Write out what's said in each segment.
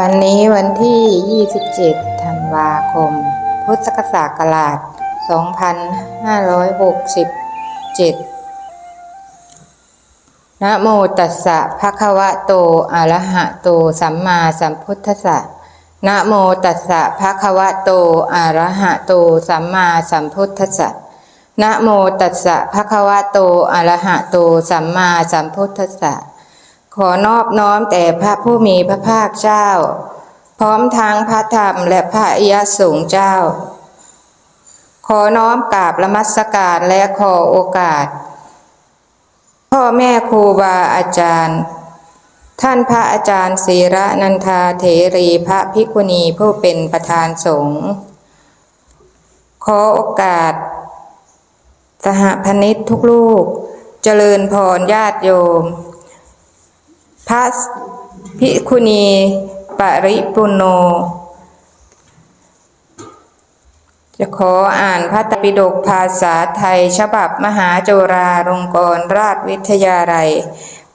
วันนี้วันที่ 27 ธันวาคม พุทธศักราช 2567 นะโมตัสสะภะคะวะโต อะระหะโต สัมมาสัมพุทธัสสะ นะโมตัสสะภะคะวะโต อะระหะโต สัมมาสัมพุทธัสสะ นะโมตัสสะภะคะวะโต อะระหะโต สัมมาสัมพุทธัสสะ ขอนอบน้อมแต่พระผู้มีพระภาคเจ้า พร้อมทั้งพระธรรมและพระอิยสงฆ์เจ้า ขอน้อมกราบละมัสการและขอโอกาส พ่อแม่ครูบาอาจารย์ ท่านพระอาจารย์ศีระนันทาเถรีพระภิกุณีผู้เป็นประธานสงฆ์ขอโอกาส สหพนิษทุกลูก เจริญพรญาติโยม พระภิกขุณีปริปุโน จะขออ่านพระตปิฎกภาษาไทย ฉบับมหาโจราลงกรณราชวิทยาลัย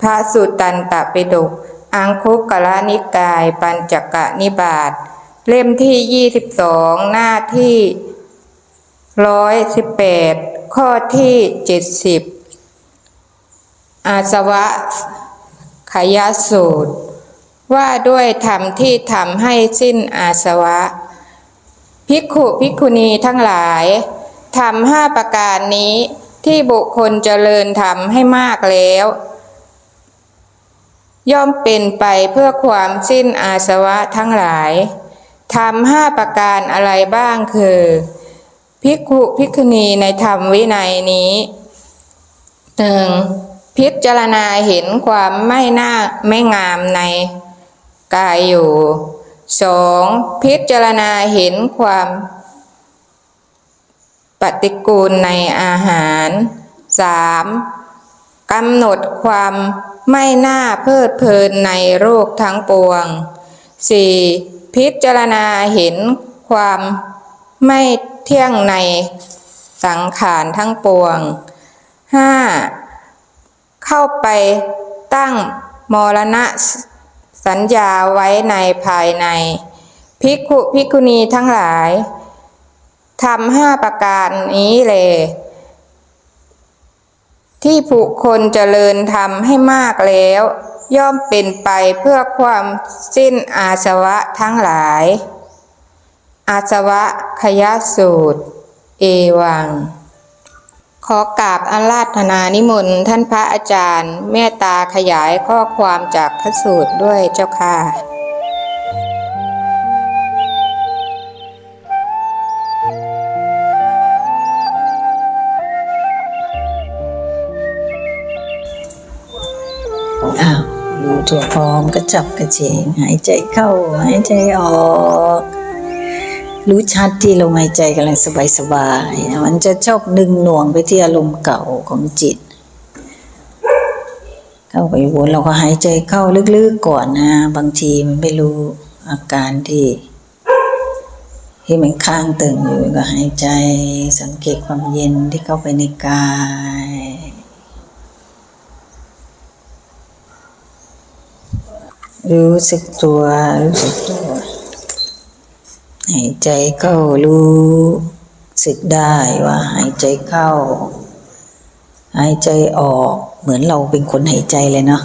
พระสุตตันตปิฎกอังคุกละนิกาย ปัญจกนิบาตเล่มที่ 22 หน้าที่ 118 ข้อที่ 70 อาสวะ ขยสูตร ว่าด้วยธรรมที่ทำให้สิ้นอาสวะ ภิกขุภิกขุณีทั้งหลายทำห้าประการนี้ที่บุคคลเจริญทำให้มากแล้ว ย่อมเป็นไปเพื่อความสิ้นอาสวะทั้งหลายทำห้าประการอะไรบ้างคือภิกขุภิกขุณีในธรรมวินัยนี้หนึ่ง พิจารณาเห็นความไม่น่าไม่งามในกายอยู่สองพิจารณาเห็นความปฏิกูลในอาหารสามกำหนดความไม่น่าเพลิดเพลินในโรคทั้งปวงสี่พิจารณาเห็นความไม่เที่ยงในสังขารทั้งปวงห้า เข้าไปตั้งมรณะสัญญาไว้ในภายใน ภิกขุภิกขุณีทั้งหลายทำห้าประการนี้เลยที่ผู้คนเจริญทำให้มากแล้ว ย่อมเป็นไปเพื่อความสิ้นอาสวะทั้งหลาย อาสวะขยสูตร เอวัง ขอกราบอาราธนานิมนต์ท่านพระอาจารย์ เมตตาขยายข้อความจากพระสูตรด้วยเจ้าค่ะ อ้าวดูตัวพร้อมก็จับกระเฉงหายใจเข้า หายใจออก รู้ชัดที่ลมหายใจกำลังสบายๆมันจะชอบดึงหน่วงไปที่อารมณ์เก่าของจิต เข้าไปวนเราก็หายใจเข้าลึกๆก่อนนะ บางทีมันไม่รู้อาการที่ที่มันค้างตึงอยู่ก็หายใจสังเกตความเย็นที่เข้าไปในกาย รู้สึกตัวรู้สึกตัว หายใจเข้ารู้สึกได้ว่าหายใจเข้า หายใจออกเหมือนเราเป็นคนหายใจเลยเนาะ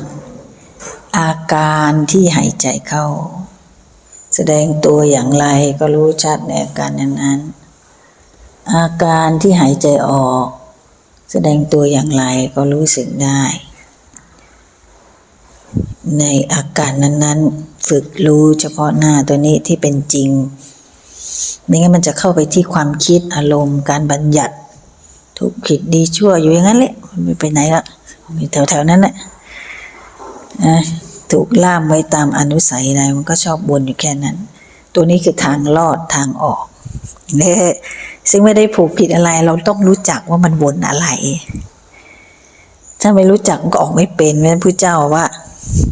อาการที่หายใจเข้า แสดงตัวอย่างไรก็รู้ชัดในอาการนั้น ๆ อาการที่หายใจออก แสดงตัวอย่างไรก็รู้สึกได้ ในอาการนั้น ๆ ฝึกรู้เฉพาะหน้าตัวนี้ที่เป็นจริง ไม่งั้นมันจะเข้าไปที่ความคิดอารมณ์ การบัญญัติถูกผิดดีชั่วอยู่อย่างนั้นแหละมันไม่ไปไหนละมีแถวๆนั้นแหละนะถูกล่ามไว้ตามอนุสัยใดมันก็ชอบวนอยู่แค่นั้น ตัวนี้คือทางลอดทางออกเนี่ยซึ่งไม่ได้ผูกผิดอะไร เราต้องรู้จักว่ามันวนอะไร ถ้าไม่รู้จักก็ออกไม่เป็นเพราะฉะนั้นพระเจ้าว่า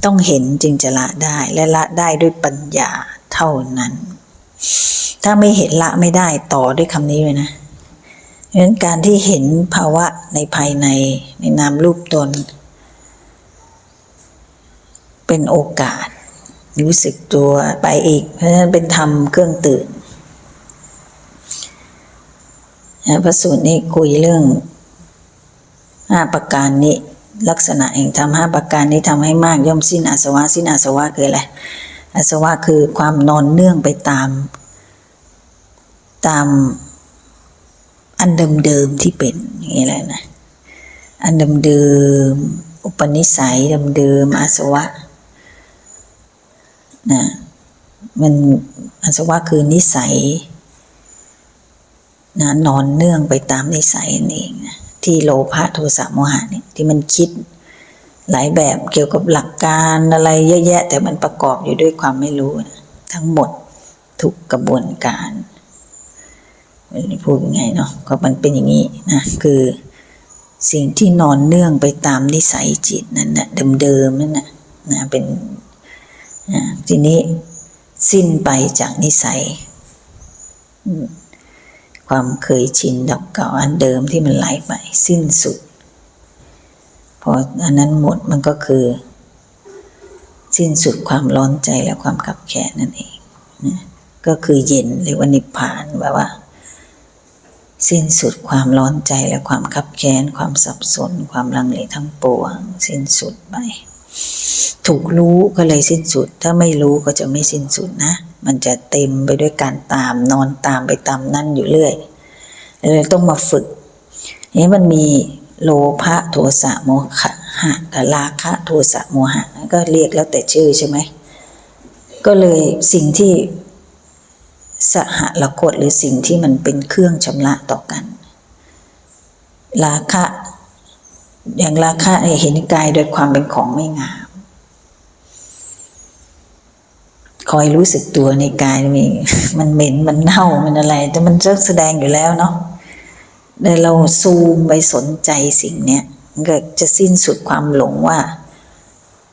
ต้องเห็นจึงจะละได้และละได้ด้วยปัญญาเท่านั้น ถ้าไม่เห็นละไม่ได้ต่อด้วยคำนี้เลยนะเพราะฉะนั้นการที่เห็นภาวะในภายในในนามรูปตน เป็นโอกาส รู้สึกตัวไปอีก เพราะฉะนั้นเป็นธรรมเครื่องตื่นพระสูตรนี้คุยเรื่องห้าประการนี้ ลักษณะแห่งธรรมห้าประการนี้ทำให้มากย่อมสิ้นอาสวะสิ้นอาสวะคืออะไร อาสวะคือความนอนเนื่องไปตาม ตามอันเดิมๆที่เป็นอย่างนี้แหละนะอันเดิมๆอุปนิสัยเดิมๆอาสวะนะมันอาสวะคือนิสัยนะนอนเนื่องไปตามนิสัยนั่นเองนะที่โลภะโทสะโมหะเนี่ยที่มันคิด หลายแบบเกี่ยวกับหลักการอะไรเยอะแยะ แต่มันประกอบอยู่ด้วยความไม่รู้นะทั้งหมดทุกกระบวนการไม่รู้พูดยังไงเนาะก็มันเป็นอย่างนี้นะคือสิ่งที่นอนเนื่องไปตามนิสัยจิตนั่นนะเดิมๆนั่นนะนะเป็นนะทีนี้สิ้นไปจากนิสัย ความเคยชินดอกเก่าอันเดิมที่มันไหลไปสิ้นสุด พออันนั้นหมดมันก็คือ สิ้นสุดความร้อนใจและความขับแค้นนั่นเองนะก็คือเย็นเรียว่านิพพานแบบว่า สิ้นสุดความร้อนใจและความคับแค้นความสับสน ความลังเลทั้งปวง สิ้นสุดไปถูกรู้ก็เลยสิ้นสุด ถ้าไม่รู้ก็จะไม่สิ้นสุดนะ มันจะเต็มไปด้วยการตามนอนตามไปตามนั่นอยู่เรื่อยเลยต้องมาฝึกนี่มันมี โลภะโทสะโมหะกับราคะโทสะโมหะก็เรียกแล้วแต่ชื่อใช่ไหมก็เลยสิ่งที่สหละกฎหรือสิ่งที่มันเป็นเครื่องชำระต่อกัน ราคะ อย่างราคะเนี่ยเห็นกายโดยความเป็นของไม่งาม คอยรู้สึกตัวในกายมีมันเหม็นมันเน่ามันอะไร แต่มันจะแสดงอยู่แล้วเนาะ แต่เราซูมไปสนใจสิ่งเนี้ยก็จะสิ้นสุดความหลงว่า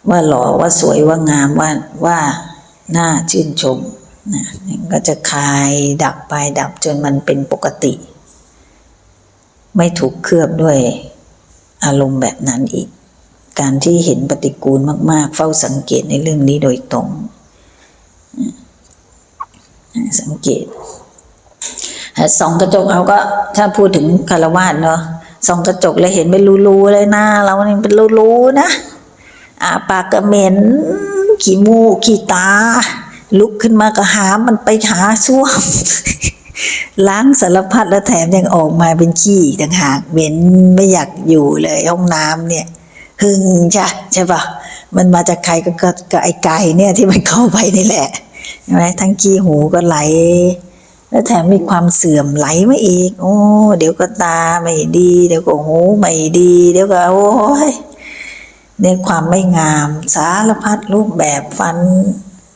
ว่าหล่อว่าสวยว่างามว่าว่าน่าชื่นชมนะก็จะคลายดับไปดับจนมันเป็นปกติ ไม่ถูกเคลือบด้วยอารมณ์แบบนั้นอีก การที่เห็นปฏิกูลมาก ๆ เฝ้าสังเกตในเรื่องนี้โดยตรง สังเกต สองกระจกเอาก็ถ้าพูดถึงคารวะเนาะสองกระจกแล้วเห็นเป็นรูๆเลยหน้าเราเนี่ยเป็นรูๆนะอาปากก็เหม็นขี้มูกขี้ตา ลุกขึ้นมาก็หามันไปหาส้วมล้างสารพัดแล้วแถมยังออกมาเป็นขี้ต่างหากเหม็นไม่อยากอยู่เลยห้องน้ำเนี่ย หึงใช่ใช่ปะมันมาจากใครก็ก็ไอไก่เนี่ยที่มันเข้าไปนี่แหละใช่ไหมทั้งขี้หูก็ไหล แล้วแถมมีความเสื่อมไหลมาอีก โอ้ เดี๋ยวก็ตาไม่ดี เดี๋ยวก็หูไม่ดี เดี๋ยวก็โอ้ยเนี่ยความไม่งาม สารพัดรูปแบบฟัน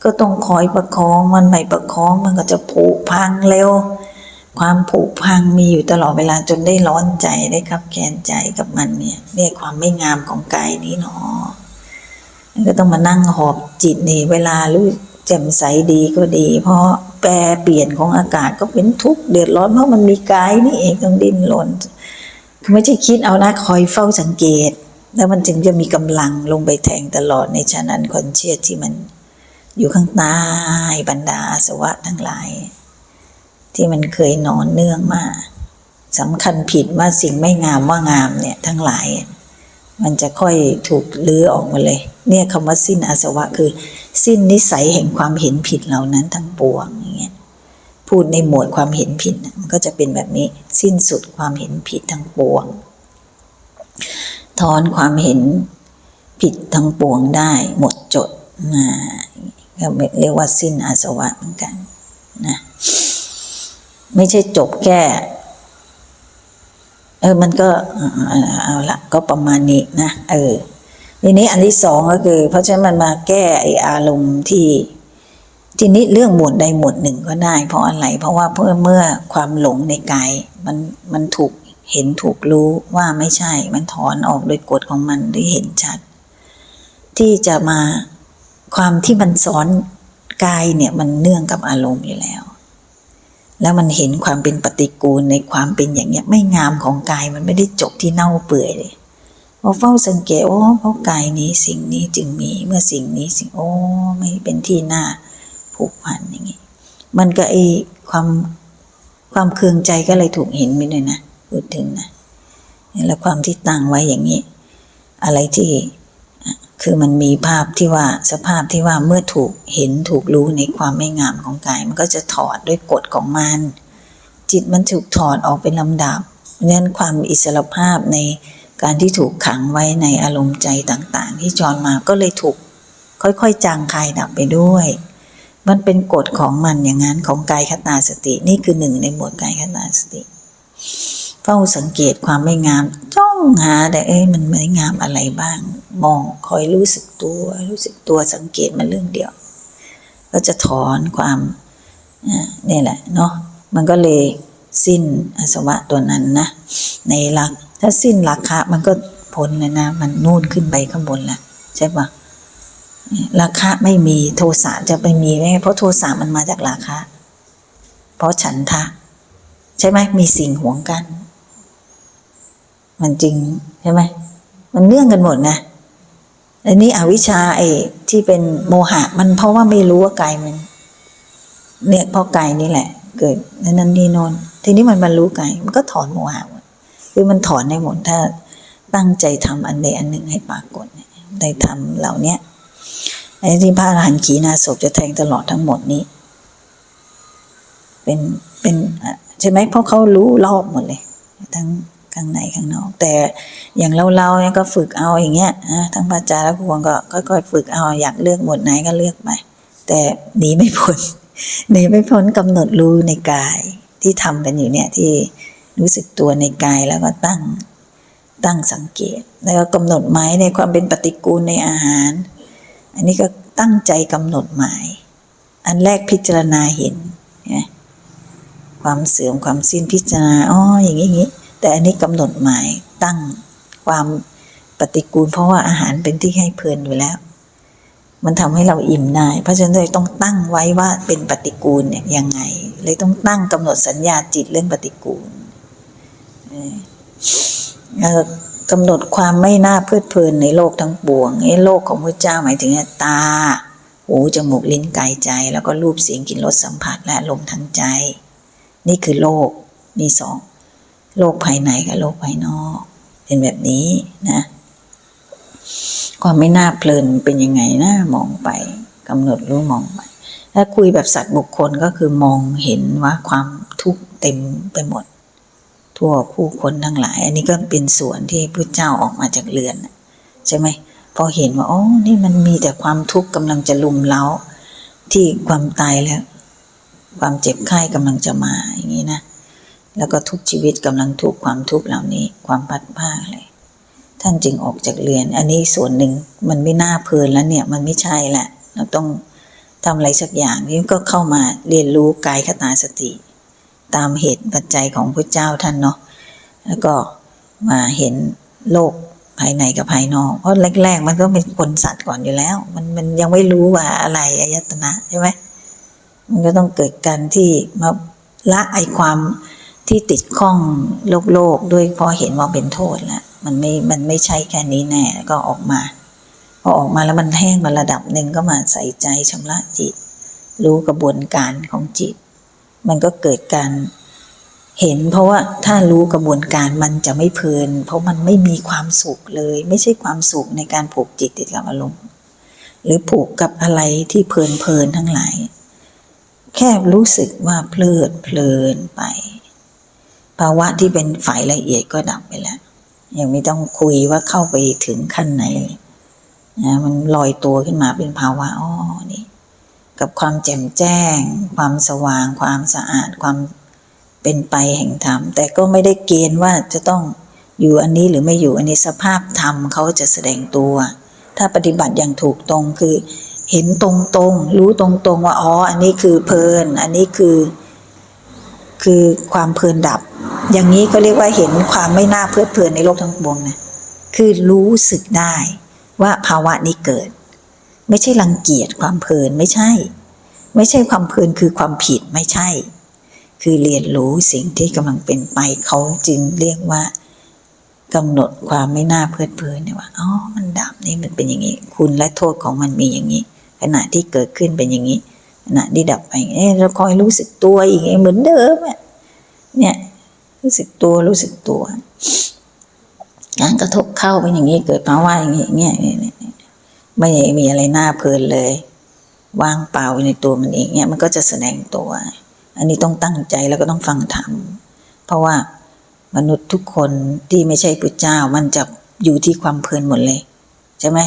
ก็ต้องคอยประคองมันไม่ประคองมันก็จะผุพังเร็ว ความผุพังมีอยู่ตลอดเวลาจนได้ร้อนใจได้ครับแค้นใจกับมันเนี่ยเรียกความไม่งามของกายนี้เนาะก็ต้องมานั่งหอบจิตนี่เวลารู้ แจ่มใสดีก็ดี เพราะแปรเปลี่ยนของอากาศก็เป็นทุกข์เดือดร้อนเพราะมันมีกายนี่เองต้องดิ้นรนไม่ใช่คิดเอานะคอยเฝ้าสังเกต แล้วมันจึงจะมีกำลังลงไปแทงตลอดในชานันคอนเชียสที่มันอยู่ข้างใต้บรรดาอาสวะทั้งหลาย ที่มันเคยนอนเนื่องมาสำคัญผิดว่าสิ่งไม่งามว่างามเนี่ยทั้งหลาย มันจะค่อยถูกลื้อออกมาเลย เนี่ยคำว่าสิ้นอาสวะคือ สิ้นนิสัยแห่งความเห็นผิดเหล่านั้นทั้งปวงอย่างเงี้ยพูดในหมวดความเห็นผิดนะมันก็จะเป็นแบบนี้สิ้นสุดความเห็นผิดทั้งปวง ถอนความเห็นผิดทั้งปวงได้หมดจดนะก็เรียกว่าสิ้นอาสวะเหมือนกันนะไม่ใช่จบแค่ เออมันก็เอาละก็ประมาณนี้นะเออทีนี้อันที่สองก็คือ เพราะฉะนั้นมันมาแก้ไออารมณ์ที่ทีนี้เรื่องหมวดใดหมวดหนึ่งก็ได้ เพราะอะไร เพราะว่าเพื่อเมื่อความหลงในกายมันมันถูกเห็นถูกรู้ว่าไม่ใช่ มันถอนออกโดยกฎของมันได้เห็นชัด ที่จะมาความที่มันสอนกายเนี่ยมันเนื่องกับอารมณ์อยู่แล้ว แล้วมันเห็นความเป็นปฏิกูลในความเป็นอย่างเงี้ยไม่งามของกายมันไม่ได้จบที่เน่าเปื่อยเลยพอเฝ้าสังเกตโอ้เพราะกายนี้สิ่งนี้จึงมีเมื่อสิ่งนี้สิ่งโอ้ไม่เป็นที่น่าผูกพันอย่างนี้มันก็ไอความความเคืองใจก็เลยถูกเห็นไปด้วยนะพูดถึงนะแล้วความที่ตั้งไว้อย่างนี้ อะไรที่ คือมันมีภาพที่ว่าสภาพที่ว่าเมื่อถูกเห็นถูกรู้ในความไม่งามของกาย มันก็จะถอดด้วยกฎของมัน จิตมันถูกถอดออกเป็นลำดับเพราะฉะนั้นความอิสระภาพในการที่ถูกขังไว้ในอารมณ์ใจต่างๆ ที่จรมาก็เลยถูกค่อยๆจางคายดับไปด้วย มันเป็นกฎของมันอย่างนั้นของกายคตาสติ นี่คือหนึ่งในหมวดกายคตาสติ ฝ้าสังเกตความไม่งาม จ้องหาแต่เอ้ยมันไม่งามอะไรบ้าง มองคอยรู้สึกตัว รู้สึกตัวสังเกตมันเรื่องเดียว ก็จะถอนความอ่านี่แหละเนาะมันก็เลยสิ้นอาสวะตัวนั้นนะ ในหลักถ้าสิ้นราคะมันก็พ้นเลยนะ มันนู่นขึ้นไปข้างบนละใช่ปะราคะไม่มีโทสะจะไปมีไหมเพราะโทสะมันมาจากราคะ เพราะฉันทะ ใช่ไหมมีสิ่งหวงกัน มันจริงใช่ไหมมันเนื่องกันหมดนะอันนี้อวิชชาไอ้ที่เป็นโมหะ มันเพราะว่าไม่รู้ว่ากายมัน เนี่ยเพราะกายนี่แหละ เกิดนั่นนั่นนี่โนนทีนี้มันบรรลุกายมันก็ถอนโมหะหมดคือมันถอนได้หมดถ้าตั้งใจทำอันใดอันหนึ่งให้ปรากฏเนี่ยได้ทำเหล่าเนี้ยไอ้ที่พระอรหันต์ขีณาศพจะแทงตลอดทั้งหมดนี้ เป็นเป็นใช่ไหมเพราะเขารู้รอบหมดเลย ทั้ง ข้างในข้างนอก แต่อย่างเราเราเนี่ยก็ฝึกเอาอย่างเงี้ยนะทั้งพระอาจารย์และครูวงก็ค่อยๆฝึกเอาอยากเลือกหมวดไหนก็เลือกไป แต่หนีไม่พ้นหนีไม่พ้นกำหนดรู้ในกายที่ทำกันอยู่เนี่ยที่รู้สึกตัวในกายแล้วก็ตั้งตั้งสังเกต แล้วก็กำหนดหมายในความเป็นปฏิกูลในอาหาร อันนี้ก็ตั้งใจกำหนดหมาย อันแรกพิจารณาเห็นความเสื่อมความสิ้นพิจารณาอ๋ออย่างนี้อย่างนี้ แต่อันนี้กำหนดหมายตั้งความปฏิกูล เพราะว่าอาหารเป็นที่ให้เพลินอยู่แล้ว มันทำให้เราอิ่มได้เพราะฉะนั้นเลยต้องตั้งไว้ว่าเป็นปฏิกูลเนี่ยยังไง เลยต้องตั้งกำหนดสัญญาจิตเรื่องปฏิกูลกำหนดความไม่น่าเพลิดเพลินในโลกทั้งปวงไอ้โลกของพระเจ้าหมายถึงตา หู จมูก ลิ้น กาย ใจ แล้วก็รูป เสียง กลิ่น รส สัมผัส และลมทั้งใจ นี่คือโลกมีสอง โลกภายในกับโลกภายนอก เป็นแบบนี้นะ ความไม่น่าเพลินเป็นยังไงนะมองไปกำหนดรู้มองไปถ้าคุยแบบสัตว์บุคคลก็คือมองเห็นว่าความทุกข์เต็มไปหมด ทั่วผู้คนทั้งหลาย อันนี้ก็เป็นส่วนที่พระเจ้าออกมาจากเรือนใช่ไหมพอเห็นว่าอ๋อนี่มันมีแต่ความทุกข์กำลังจะลุมเล้าที่ความตายแล้ว ความเจ็บไข้กำลังจะมาอย่างนี้นะ แล้วก็ทุกชีวิตกำลังทุกความทุกข์เหล่านี้ความพัดผ้าอะไรท่านจึงออกจากเรือน อันนี้ส่วนหนึ่งมันไม่น่าเพลินแล้วเนี่ยมันไม่ใช่แหละเราต้องทำอะไรสักอย่างนี่ก็เข้ามาเรียนรู้กายคตาสติ ตามเหตุปัจจัยของพระเจ้าท่านเนาะแล้วก็มาเห็นโลกภายในกับภายนอก เพราะแรก ๆ มันก็เป็นคนสัตว์ก่อนอยู่แล้ว มันมันยังไม่รู้ว่าอะไรอายตนะใช่ไหมมันก็ต้องเกิดการที่มาละไอความ ที่ติดข้องโลกโลกด้วยพอเห็นว่าเป็นโทษแล้วมันไม่ มันไม่ใช่แค่นี้แน่ก็ออกมาพอออกมาแล้วมันแห้งมาระดับหนึ่งก็มาใส่ใจชำระจิต รู้กระบวนการของจิต มันก็เกิดการเห็นเพราะว่าถ้ารู้กระบวนการมันจะไม่เพลิน เพราะมันไม่มีความสุขเลย ไม่ใช่ความสุขในการผูกจิตติดกับอารมณ์หรือผูกกับอะไรที่เพลินเพลินทั้งหลาย แค่รู้สึกว่าเพลิดเพลินไป ภาวะที่เป็นฝ่ายละเอียดก็ดับไปแล้ว ยังไม่ต้องคุยว่าเข้าไปถึงขั้นไหนเลยนะมันลอยตัวขึ้นมาเป็นภาวะอ๋อนี่กับความแจ่มแจ้ง ความสว่าง ความสะอาดความเป็นไปแห่งธรรม แต่ก็ไม่ได้เกณฑ์ว่าจะต้องอยู่อันนี้หรือไม่อยู่อันนี้สภาพธรรมเขาจะแสดงตัว ถ้าปฏิบัติอย่างถูกตรงคือเห็นตรงๆรู้ตรงๆว่าอ๋ออันนี้คือเพลิน อันนี้คือ คือความเพลินดับ อย่างนี้ก็เรียกว่าเห็นความไม่น่าเพลิดเพลินในโลกทั้งปวงนะคือรู้สึกได้ว่าภาวะนี้เกิด ไม่ใช่รังเกียจความเพลินไม่ใช่ ไม่ใช่ความเพลินคือความผิดไม่ใช่ คือเรียนรู้สิ่งที่กำลังเป็นไปเขาจึงเรียกว่ากำหนดความไม่น่าเพลิดเพลินเนี่ยว่าอ๋อมันดับนี่มันเป็นอย่างนี้ คุณและโทษของมันมีอย่างนี้ ขณะที่เกิดขึ้นเป็นอย่างนี้ขณะที่ดับไปเอ๊ะเราคอยรู้สึกตัวอีกไงเหมือนเดิมอะเนี่ย รู้สึกตัวรู้สึกตัวการกระทบเข้าเป็นอย่างนี้เกิดภาวะอย่างนี้เนี่ยเนี่ยเนี่ยเนี่ยไม่มีอะไรน่าเพลินเลยว่างเปล่าในตัวมันเองเนี่ยมันก็จะแสดงตัว อันนี้ต้องตั้งใจแล้วก็ต้องฟังธรรมเพราะว่ามนุษย์ทุกคนที่ไม่ใช่พุทธเจ้ามันจะอยู่ที่ความเพลินหมดเลย ใช่ไหม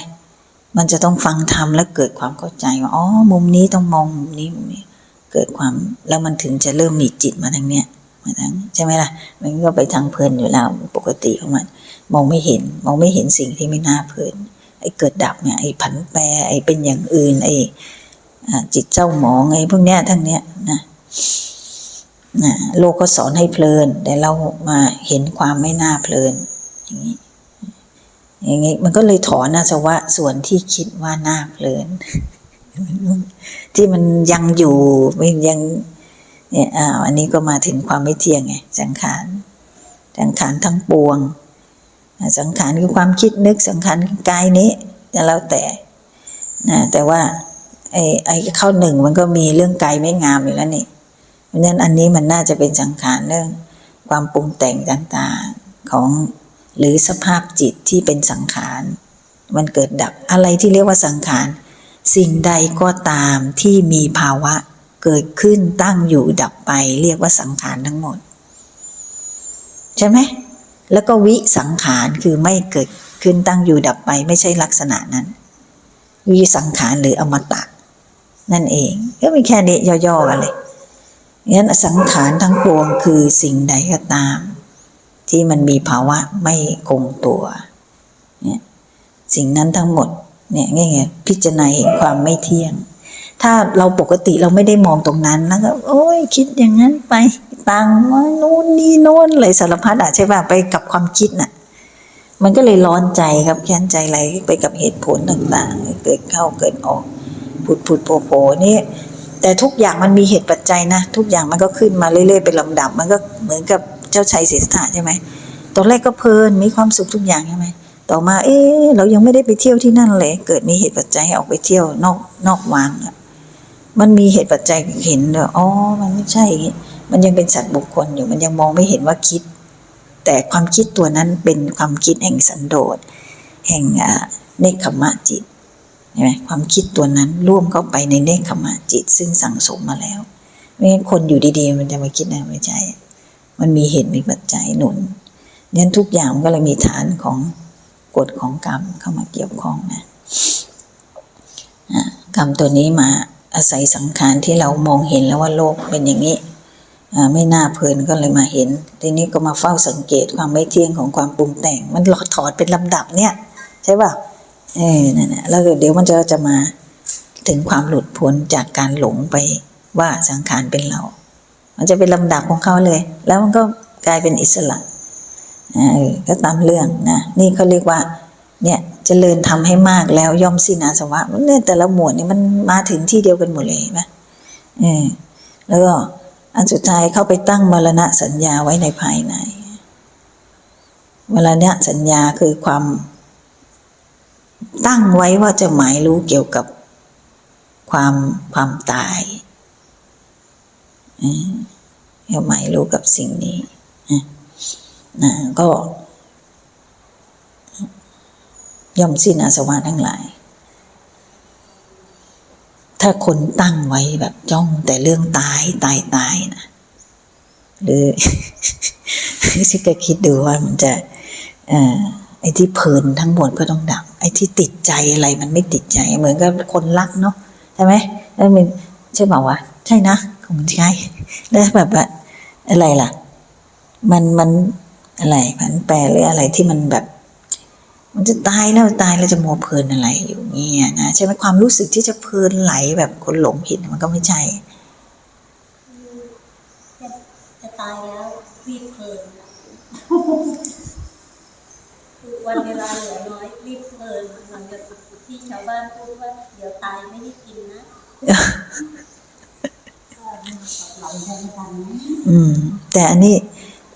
มันจะต้องฟังธรรมแล้วเกิดความเข้าใจว่าอ๋อมุมนี้ต้องมองมุมนี้มุมนี้ เกิดความแล้วมันถึงจะเริ่มมีจิตมาทางเนี้ย มาทางใช่ไหมล่ะ มันก็ไปทางเพลินอยู่แล้วปกติของมันมองไม่เห็นมองไม่เห็นสิ่งที่ไม่น่าเพลินไอ้เกิดดับเนี่ยไอ้ผันแปรไอ้เป็นอย่างอื่นไอ้อ่าจิตเจ้าหมองไอ้พวกเนี้ยทั้งเนี้ยนะนะโลกก็สอนให้เพลิน แต่เรามาเห็นความไม่น่าเพลินอย่างนี้อย่างนี้มันก็เลยถอนอาสวะส่วนที่คิดว่าน่าเพลินที่มันยังอยู่มันยัง เนี่ยอ่าอันนี้ก็มาถึงความไม่เที่ยงไงสังขารสังขารทั้งปวง สังขารคือความคิดนึกสังขารกายนี้จะแล้วแต่นะแต่ว่าไอ้ไอ้เข้าหนึ่งมันก็มีเรื่องกายไม่งามอยู่แล้วนี่เพราะฉะนั้นอันนี้มันน่าจะเป็นสังขารเรื่องความปรุงแต่งต่างๆของหรือสภาพจิตที่เป็นสังขาร มันเกิดดับอะไรที่เรียกว่าสังขาร สิ่งใดก็ตามที่มีภาวะ เกิดขึ้นตั้งอยู่ดับไป เรียกว่าสังขารทั้งหมด ใช่ไหมแล้วก็วิสังขารคือไม่เกิดขึ้นตั้งอยู่ดับไป ไม่ใช่ลักษณะนั้น วิสังขารหรืออมตะ นั่นเอง ก็มีแค่นี้ย่อๆกันเลยงั้นสังขารทั้งปวงคือสิ่งใดก็ตาม ที่มันมีภาวะไม่คงตัวเนี่ยสิ่งนั้นทั้งหมดเนี่ยง่ายๆพิจารณาเห็นความไม่เที่ยง ถ้าเราปกติเราไม่ได้มองตรงนั้นแล้วก็โอ้ยคิดอย่างนั้นไปตังว่านู่นนี่โน่นเลยสารพัดอะใช่ป่ะไปกับความคิดน่ะ มันก็เลยร้อนใจครับแค้นใจอะไหลไปกับเหตุผลต่างๆ เกิดเข้าเกิดออกผุดผุดโผล่โผล่นี่แต่ทุกอย่างมันมีเหตุปัจจัยนะ ทุกอย่างมันก็ขึ้นมาเรื่อยๆเป็นลำดับ มันก็เหมือนกับเจ้าชายศรีสถาใช่ไหมตอนแรกก็เพลินมีความสุขทุกอย่างใช่ไหมต่อมา เอ๊เรายังไม่ได้ไปเที่ยวที่นั่นเลย เกิดมีเหตุปัจจัยให้ออกไปเที่ยวนอกนอกวังอะ มันมีเหตุปัจจัยเห็นเลยอ๋อ มันไม่ใช่ มันยังเป็นสัตว์บุคคลอยู่ มันยังมองไม่เห็นว่าคิด แต่ความคิดตัวนั้นเป็นความคิดแห่งสันโดษ แห่งเนคขมะจิตใช่ไหมความคิดตัวนั้นร่วมเข้าไปในเนคขมะจิต ซึ่งสั่งสมมาแล้ว ไม่งั้นคนอยู่ดีๆ มันจะมาคิดนะไม่ใช่ มันมีเหตุมีปัจจัยหนุนนั้นทุกอย่างมันก็เลยมีฐานของกฎของกรรมเข้ามาเกี่ยวข้องนะะกรรมตัวนี้มา อาศัยสังขารที่เรามองเห็นแล้วว่าโลกเป็นอย่างนี้ไม่น่าเพลินก็เลยมาเห็น ทีนี้ก็มาเฝ้าสังเกตความไม่เที่ยงของความปรุงแต่ง มันหลอดถอดเป็นลำดับเนี่ยใช่ป่ะเออนั่นแหละแล้วเดี๋ยวมันจะจะมาถึงความหลุดพ้นจากการหลงไปว่าสังขารเป็นเรา มันจะเป็นลำดับของเขาเลย แล้วมันก็กลายเป็นอิสระเออก็ตามเรื่องนะนี่เขาเรียกว่าเนี่ย เจริญทำให้มากแล้วย่อมสิ้นอาสวะเนี่ยแต่ละหมวดนี่มันมาถึงที่เดียวกันหมดเลยนไหมเออแล้วก็อันสุดท้ายเข้าไปตั้งมรณะสัญญาไว้ในภายในมรณะสัญญาคือความ ตั้งไว้ว่าจะหมายรู้เกี่ยวกับความความตายเออจะหมายรู้กับสิ่งนี้นะก็ ย่อมสิ้นอาสวะทั้งหลาย ถ้าคนตั้งไว้แบบจ้องแต่เรื่องตายตายตายนะหรือชิก็คิดดูว่ามันจะอ่อไอ้ที่เพลินทั้งหมดก็ต้องดับ ไอ้ที่ติดใจอะไรมันไม่ติดใจ เหมือนกับคนรักเนาะใช่ไหมแล้วมันใช่เปล่าวะใช่นะคงใช่แล้วแบบอะไรล่ะ มันมันอะไรผันแปรหรืออะไรที่มันแบบ มันจะตายแล้วตายแล้วจะโมวเพลินอะไรอยู่เงี้ยนะใช่ไหมความรู้สึกที่จะเพลินไหลแบบคนหลงผิดมันก็ไม่ใช่ จะจะตายแล้วรีบเพลินคือวันเวลาเหลือน้อยรีบเพลินเหมือนกับที่ชาวบ้านพูดว่าเดี๋ยวตายไม่ได้กินนะหลังจะทันนะอืม แต่อันนี้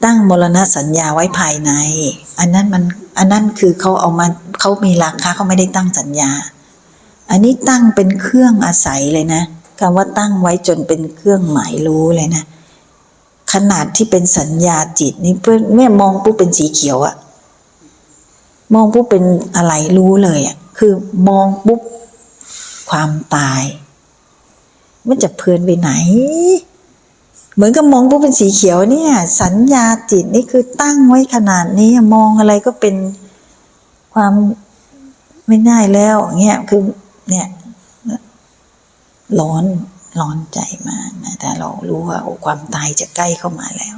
ตั้งมรณะสัญญาไว้ภายใน อันนั้นมัน อันนั้นคือเขาเอามาเขามีราคาเขาไม่ได้ตั้งสัญญา อันนี้ตั้งเป็นเครื่องอาศัยเลยนะคำว่าตั้งไว้จนเป็นเครื่องหมายรู้เลยนะ ขนาดที่เป็นสัญญาจิตนี่เพื่อนแม่มองปุ๊บเป็นสีเขียวอะมองปุ๊บเป็นอะไรรู้เลยอะคือมองปุ๊บความตาย มันจะเพลินไปไหน เหมือนกับมองปุ๊บเป็นสีเขียวเนี่ย สัญญาจิตนี่คือตั้งไว้ขนาดนี้มองอะไรก็เป็นความไม่ได้แล้วเงี้ยคือเนี่ยร้อนร้อนใจมากนะแต่เรารู้ว่าโอ้ความตายจะใกล้เข้ามาแล้ว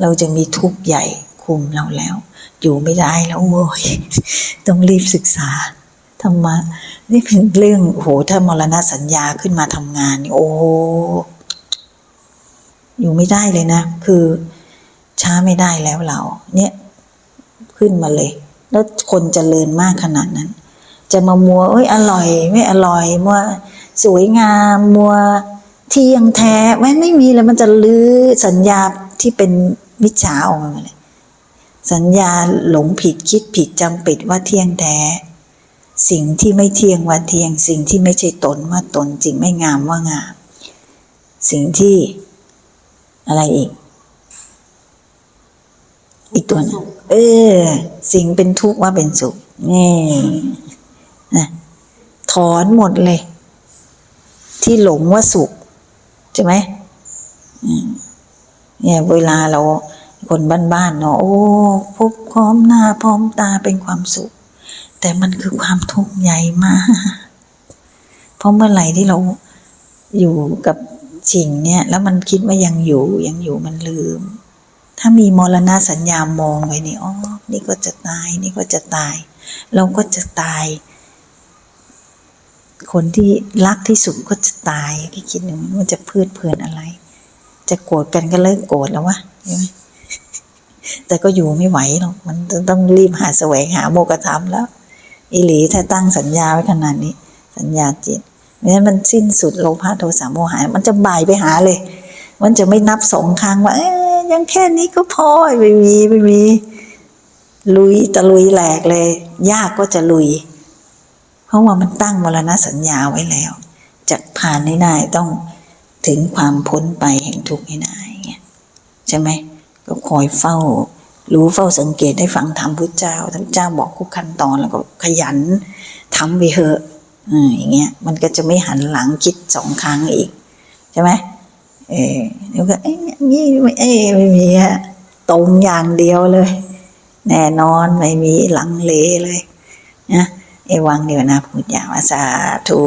เราจะมีทุกข์ใหญ่คุมเราแล้ว อยู่ไม่ได้แล้วโว้ยต้องรีบศึกษาธรรมะนี่เป็นเรื่องโอ้โหถ้ามรณะสัญญาขึ้นมาทำงานนี่โอ้ อยู่ไม่ได้เลยนะ คือช้าไม่ได้แล้วเรา เนี่ยขึ้นมาเลย แล้วคนเจริญมากขนาดนั้น จะมามัวเอ้ยอร่อย ไม่อร่อย มัวสวยงามมัวเที่ยงแท้ไม่ไม่มีเลยมันจะลื้อสัญญาที่เป็นมิจฉาออกมาเลยสัญญาหลงผิดคิดผิดจำปิดว่าเที่ยงแท้ สิ่งที่ไม่เที่ยงว่าเที่ยง สิ่งที่ไม่ใช่ตนว่าตนสิ่งไม่งามว่างาม สิ่งที่ อะไรอีก อีกตัวหนึงเออ สิ่งเป็นทุกข์ว่าเป็นสุขนี่นะถอนหมดเลย ที่หลงว่าสุข ใช่ไหมอืมเนี่ยเวลาเราคนบ้านๆเนาะโอ้พบพร้อมหน้าพร้อมตาเป็นความสุข แต่มันคือความทุกข์ใหญ่มากเพราะเมื่อไหร่ที่เราอยู่กับ สิ่งเนี่ยแล้วมันคิดว่ายังอยู่ยังอยู่มันลืม ถ้ามีมรณะสัญญามองไว้นี่อ๋อนี่ก็จะตายนี่ก็จะตาย เราก็จะตาย คนที่รักที่สุดก็จะตายพี่คิดหนึ่งมันจะพืดเพลินอะไร จะโกรธกันก็เลิกโกรธแล้ววะใช่ไหมแต่ก็อยู่ไม่ไหวหรอกมันต้องรีบหาแสวงหาโมกธรรมแล้วอิหลีถ้าตั้งสัญญาไว้ขนาดนี้ สัญญาจิต ไม่งั้นมันสิ้นสุดโลภะโทสะโมหะมันจะบ่ายไปหาเลย มันจะไม่นับสองครั้งว่าเอ้ยังแค่นี้ก็พอไม่มีไม่มีลุยตะลุยแหลกเลย ยากก็จะลุย เพราะว่ามันตั้งมรณะสัญญาไว้แล้วจะผ่านให้ได้ต้องถึงความพ้นไปแห่งทุกข์ให้ได้เงี้ยใช่ไหมก็คอยเฝ้า รู้เฝ้าสังเกตได้ฟังธรรมพุทธเจ้าท่านเจ้าบอกทุกขั้นตอนแล้วก็ขยันทำไปเถอะ อืมอย่างเงี้ยมันก็จะไม่หันหลังคิดสองครั้งอีก ใช่ไหมเออเดี๋ยวก็เอ้ยนี่ไม่เอ้ยไม่มีฮะตรงอย่างเดียวเลย แน่นอนไม่มีหลังเลเลยนะเอวังเดียวนะพูดอย่างว่าสาธุ